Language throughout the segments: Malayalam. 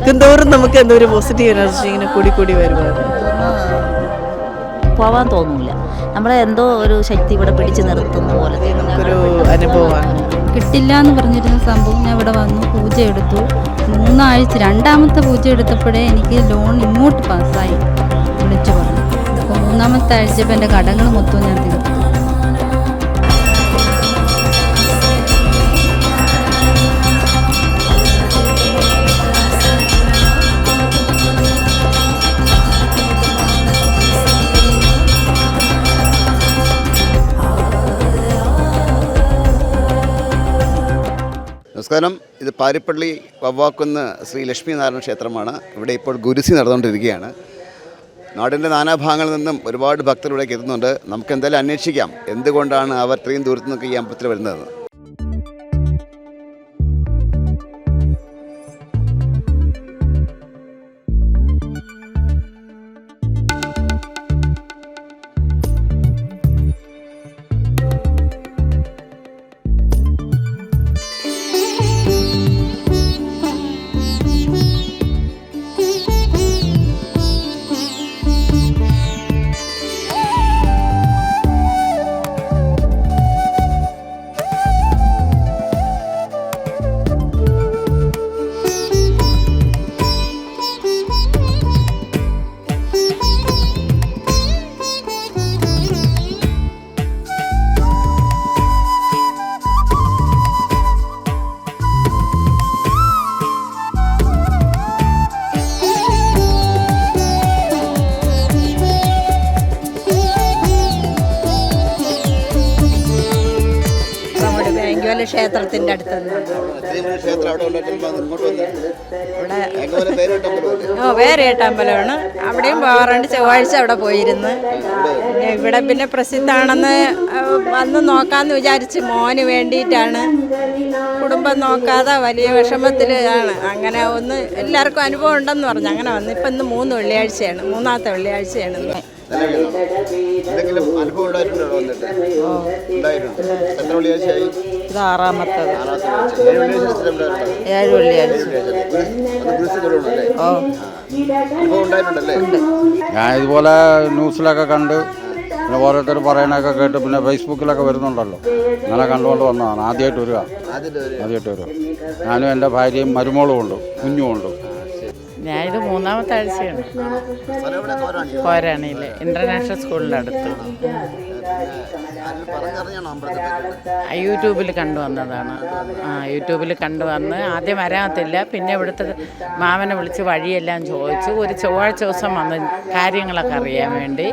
നിൽക്കുന്തോറും നമുക്ക് എന്തോ ഒരു പോസിറ്റീവ് എനർജി ഇങ്ങനെ കൂടി കൂടി വരുവാണ് പോവാൻ തോന്നൂല. നമ്മളെ എന്തോ ഒരു ശക്തി ഇവിടെ പിടിച്ചു നിർത്തുന്ന പോലെ നമുക്കൊരു അനുഭവമാണ്. കിട്ടില്ല എന്ന് പറഞ്ഞിരുന്ന സംഭവം ഞാൻ ഇവിടെ വന്നു പൂജ എടുത്തു. മൂന്നാഴ്ച രണ്ടാമത്തെ പൂജ എടുത്തപ്പോഴേ എനിക്ക് ലോൺ ഇങ്ങോട്ട് പാസ്സായി വിളിച്ചു പറഞ്ഞു. അപ്പോൾ മൂന്നാമത്തെ ആഴ്ചയപ്പോൾ എന്റെ കടങ്ങൾ മൊത്തം ഞാൻ തീർത്തു നമസ്കാരം. ഇത് പാരിപ്പള്ളി വവ്വാക്കുന്ന് ശ്രീ ലക്ഷ്മി നാരായണ ക്ഷേത്രമാണ്. ഇവിടെ ഇപ്പോൾ ഗുരുസി നടന്നുകൊണ്ടിരിക്കുകയാണ്. നാടിന്റെ നാനാഭാഗങ്ങളിൽ നിന്നും ഒരുപാട് ഭക്തർ ഇവിടേക്ക് എത്തുന്നുണ്ട്. നമുക്ക് എന്തായാലും അന്വേഷിക്കാം. എന്തുകൊണ്ടാണ് അവർ ഇത്രയും ദൂരത്തു നിന്നൊക്കെ ഈ അമ്പലത്തിൽ വരുന്നത്? ക്ഷേത്രത്തിന്റെ അടുത്ത് നിന്ന്? ഓ വേറെ ഏട്ടാമ്പലമാണ് അവിടെയും പോകാറുണ്ട് ചൊവ്വാഴ്ച അവിടെ പോയിരുന്ന്. പിന്നെ ഇവിടെ പിന്നെ പ്രസിദ്ധാണെന്ന് വന്ന് നോക്കാമെന്ന് വിചാരിച്ച് മോന് വേണ്ടിയിട്ടാണ്. കുടുംബം നോക്കാതെ വലിയ വിഷമത്തിൽ ആണ്. അങ്ങനെ ഒന്ന് എല്ലാവർക്കും അനുഭവം ഉണ്ടെന്ന് പറഞ്ഞു. അങ്ങനെ വന്നു. ഇപ്പം ഇന്ന് മൂന്ന് വെള്ളിയാഴ്ചയാണ്. മൂന്നാമത്തെ വെള്ളിയാഴ്ചയാണ്? എന്തെങ്കിലും അനുഭവം ഉണ്ടായിട്ടുണ്ടോ ഇവിടെ വന്നിട്ട്? ഉണ്ടായിട്ടുണ്ട്. എത്ര വെള്ളിയാഴ്ചയായി? ഇത് ആറാമത്തത്. ഏഴ് വെള്ളിയാഴ്ച ഞാൻ ഇതുപോലെ ന്യൂസിലൊക്കെ കണ്ട് പിന്നെ ഓരോരുത്തർ പറയണൊക്കെ കേട്ട് പിന്നെ ഫേസ്ബുക്കിലൊക്കെ വരുന്നുണ്ടല്ലോ. അങ്ങനെ കണ്ടുകൊണ്ട് വന്നതാണ്. ആദ്യമായിട്ട് വരിക. ആദ്യമായിട്ട് വരിക. ഞാനും എന്റെ ഭാര്യയും മരുമോളും ഉണ്ട്. കുഞ്ഞും ഞാനിത് മൂന്നാമത്തെ ആഴ്ചയാണ്. പോരാണിയിലെ ഇന്റർനാഷണൽ സ്കൂളിന്റെ അടുത്ത്. യൂട്യൂബിൽ കണ്ടു വന്നതാണ്? ആ, യൂട്യൂബിൽ കണ്ടു വന്ന് ആദ്യം വരാത്തില്ല പിന്നെ ഇവിടുത്തെ മാമനെ വിളിച്ച് വഴിയെല്ലാം ചോദിച്ചു. ഒരു ചൊവ്വാഴ്ച ദിവസം വന്ന് കാര്യങ്ങളൊക്കെ അറിയാൻ വേണ്ടി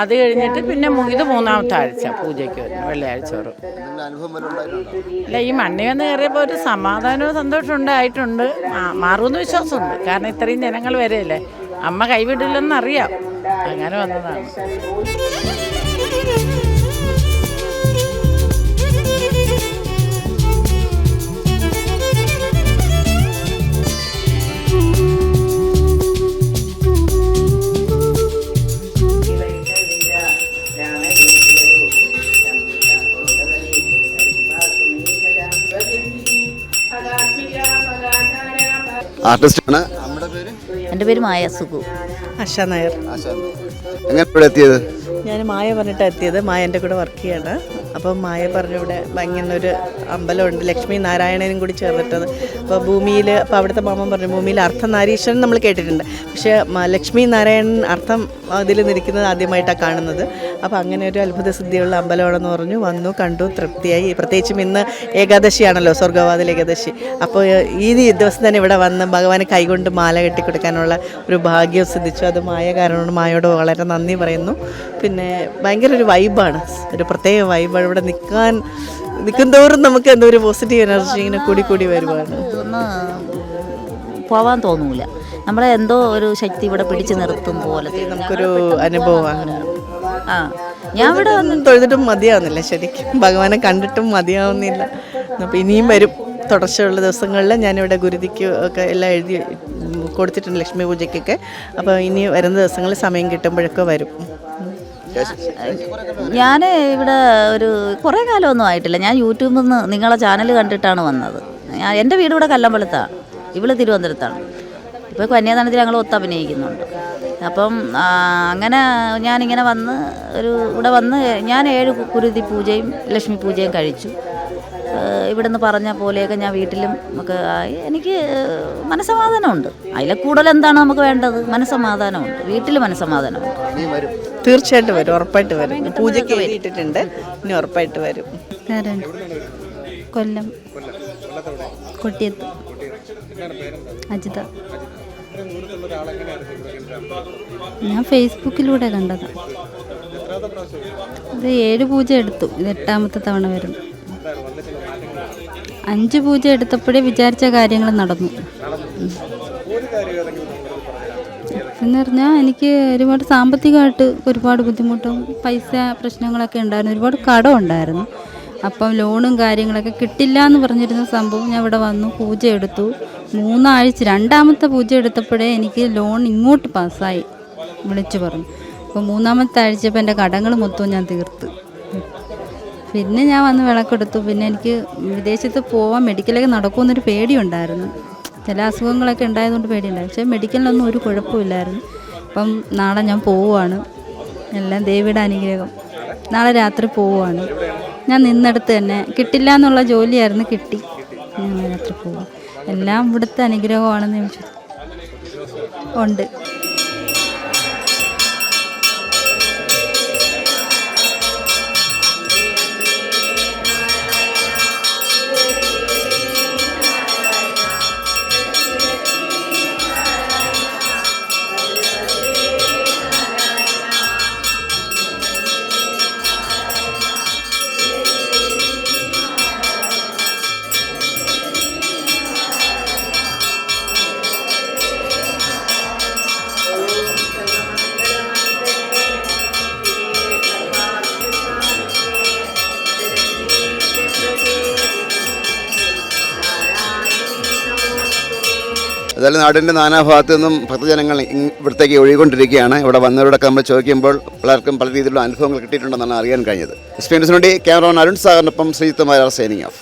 അത് കഴിഞ്ഞിട്ട് പിന്നെ ഇത് മൂന്നാമത്തെ ആഴ്ച പൂജയ്ക്ക് വരുന്നു വെള്ളിയാഴ്ച വരും. അല്ല ഈ മണ്ണി വന്ന് കയറിയപ്പോൾ ഒരു സമാധാനവും സന്തോഷവും ഉണ്ടായിട്ടുണ്ട്. മാറുമെന്ന് വിശ്വാസമുണ്ട്. കാരണം ഇത്രയും ജനങ്ങൾ വരെയല്ലേ? അമ്മ കൈവിടില്ലെന്നറിയാം അങ്ങനെ വന്നതാണ്. ആർട്ടിസ്റ്റാണ്. നമ്മുടെ പേര്? എന്റെ പേര് മായ സുഖു അശ നായർ. എങ്ങനെ ഇവിടെ എത്തിയത്? ഞാൻ മായ പറഞ്ഞിട്ടാണ് എത്തിയത്. മായ എന്റെ കൂടെ വർക്ക് ചെയ്യാണ്. അപ്പം മായ പറഞ്ഞു ഇവിടെ ഒരു അമ്പലമുണ്ട്. ലക്ഷ്മി നാരായണനും കൂടി ചേർന്നിട്ടത്. അപ്പോൾ ഭൂമിയിൽ അപ്പോൾ അവിടുത്തെ മാമൻ പറഞ്ഞു ഭൂമിയിൽ അർത്ഥനാരീശ്വരൻ നമ്മൾ കേട്ടിട്ടുണ്ട്. പക്ഷേ ലക്ഷ്മി നാരായണൻ അർത്ഥം അതിൽ നിൽക്കുന്നത് ആദ്യമായിട്ടാണ് കാണുന്നത്. അപ്പോൾ അങ്ങനെ ഒരു അത്ഭുത സിദ്ധിയുള്ള അമ്പലമാണെന്ന് പറഞ്ഞു വന്നു കണ്ടു തൃപ്തിയായി. പ്രത്യേകിച്ചും ഇന്ന് ഏകാദശിയാണല്ലോ സ്വർഗവാതിൽ ഏകാദശി. അപ്പോൾ ഈ ദിവസം തന്നെ ഇവിടെ വന്ന് ഭഗവാനെ കൈകൊണ്ട് മാല കെട്ടിക്കൊടുക്കാനുള്ള ഒരു ഭാഗ്യം സിദ്ധിച്ചു. അത് മായ കാരണമാണ് മായോട് വളരെ നന്ദി പറയുന്നു. പിന്നെ ഭയങ്കര ഒരു വൈബാണ് ഒരു പ്രത്യേക വൈബാണ് ഇവിടെ നിൽക്കാൻ നിൽക്കുന്തോറും നമുക്ക് എന്തോ ഒരു പോസിറ്റീവ് എനർജി ഇങ്ങനെ കൂടി കൂടി വരുവാണ്. പോവാൻ തോന്നൂല. നമ്മളെ എന്തോ ഒരു ശക്തി ഇവിടെ പിടിച്ചു നിർത്തും പോലെ. നമുക്കൊരു അനുഭവമാണ്. ആ ഞാൻ ഇവിടെ വന്ന് ഒന്നും തൊഴുതിട്ടും മതിയാവുന്നില്ല ശരിക്കും. ഭഗവാനെ കണ്ടിട്ടും മതിയാവുന്നില്ല. അപ്പം ഇനിയും വരും. തുടർച്ചയുള്ള ദിവസങ്ങളിൽ ഞാനിവിടെ ഗുരുതിക്ക് ഒക്കെ എല്ലാം എഴുതി കൊടുത്തിട്ടുണ്ട് ലക്ഷ്മി പൂജയ്ക്കൊക്കെ. അപ്പോൾ ഇനി വരുന്ന ദിവസങ്ങളിൽ സമയം കിട്ടുമ്പോഴൊക്കെ വരും. ഞാൻ ഇവിടെ ഒരു കുറേ കാലമൊന്നും ആയിട്ടില്ല. ഞാൻ യൂട്യൂബിൽ നിന്ന് നിങ്ങളെ ചാനൽ കണ്ടിട്ടാണ് വന്നത്. ഞാൻ എന്റെ വീട് ഇവിടെ കല്ലമ്പലത്താണ് ഇവൾ തിരുവനന്തപുരത്താണ്. ഇപ്പോൾ കന്യാദാനത്തിൽ ഞങ്ങൾ ഒത്ത് അഭിനയിക്കുന്നുണ്ട്. അപ്പം അങ്ങനെ ഞാനിങ്ങനെ വന്ന് ഒരു ഇവിടെ വന്ന് ഞാൻ ഏഴ് കുരുതി പൂജയും ലക്ഷ്മി പൂജയും കഴിച്ചു. ഇവിടുന്ന് പറഞ്ഞ പോലെയൊക്കെ ഞാൻ വീട്ടിലും ഒക്കെ ആയി. എനിക്ക് മനസ്സമാധാനമുണ്ട്. അതിലെ കൂടുതൽ എന്താണ് നമുക്ക് വേണ്ടത്? മനസ്സമാധാനമുണ്ട്. വീട്ടിൽ മനസ്സമാധാനമുണ്ട്. തീർച്ചയായിട്ടും വരും. ഉറപ്പായിട്ട് വരും. പൂജയ്ക്ക് വേണ്ടിയിട്ടുണ്ട് ഇനി ഉറപ്പായിട്ട് വരും. കൊല്ലം. കൊട്ടിയത്ത്. അജിത. ഞാൻ ഫേസ്ബുക്കിലൂടെ കണ്ടത്. ഇത് ഏഴ് പൂജ എടുത്തു. ഇത് എട്ടാമത്തെ തവണ വരും. അഞ്ച് പൂജ എടുത്തപ്പോഴേ വിചാരിച്ച കാര്യങ്ങൾ നടന്നു. എന്ന് പറഞ്ഞാൽ എനിക്ക് ഒരുപാട് സാമ്പത്തികമായിട്ട് ഒരുപാട് ബുദ്ധിമുട്ടും പൈസ പ്രശ്നങ്ങളൊക്കെ ഉണ്ടായിരുന്നു. ഒരുപാട് കടം ഉണ്ടായിരുന്നു. അപ്പം ലോണും കാര്യങ്ങളൊക്കെ കിട്ടില്ല എന്ന് പറഞ്ഞിരുന്ന സംഭവം ഞാൻ ഇവിടെ വന്നു പൂജ എടുത്തു. മൂന്നാഴ്ച രണ്ടാമത്തെ പൂജ എടുത്തപ്പോഴേ എനിക്ക് ലോൺ ഇങ്ങോട്ട് പാസ്സായി വിളിച്ചു പറഞ്ഞു. അപ്പോൾ മൂന്നാമത്തെ ആഴ്ചയപ്പോൾ എന്റെ കടങ്ങൾ മൊത്തവും ഞാൻ തീർത്ത്. പിന്നെ ഞാൻ വന്ന് വിളക്കെടുത്തു. പിന്നെ എനിക്ക് വിദേശത്ത് പോവാൻ മെഡിക്കലൊക്കെ നടക്കുമെന്നൊരു പേടിയുണ്ടായിരുന്നു. ചില അസുഖങ്ങളൊക്കെ ഉണ്ടായതുകൊണ്ട് പേടിയുണ്ടായിരുന്നു പക്ഷേ മെഡിക്കലിനൊന്നും ഒരു കുഴപ്പമില്ലായിരുന്നു. അപ്പം നാളെ ഞാൻ പോവുകയാണ്. എല്ലാം ദേവിയുടെ അനുഗ്രഹം. നാളെ രാത്രി പോവുകയാണ്. ഞാൻ നിന്നെടുത്ത് തന്നെ കിട്ടില്ല എന്നുള്ള ജോലിയായിരുന്നു കിട്ടി. ഞാൻ രാത്രി പോവാം. എല്ലാം ഇവിടുത്തെ അനുഗ്രഹമാണെന്ന് ഉണ്ട്. ഏതായാലും നാടിന്റെ നാനാഭാഗത്തു നിന്നും ഭക്തജനങ്ങൾ ഇവിടത്തേക്ക് ഒഴുകിക്കൊണ്ടിരിക്കുകയാണ്. ഇവിടെ വന്നവരോടൊക്കെ നമ്മൾ ചോദിക്കുമ്പോൾ പലർക്കും പല രീതിയിലുള്ള അനുഭവങ്ങൾ കിട്ടിയിട്ടുണ്ടെന്നാണ് അറിയാൻ കഴിഞ്ഞത്. എസ് പി ന്യൂസിനുവേണ്ടി ക്യാമറമാൻ അരുൺ സാഗറിനൊപ്പം ശ്രീയുക്തമായ സൈനിങ് ഓഫ്.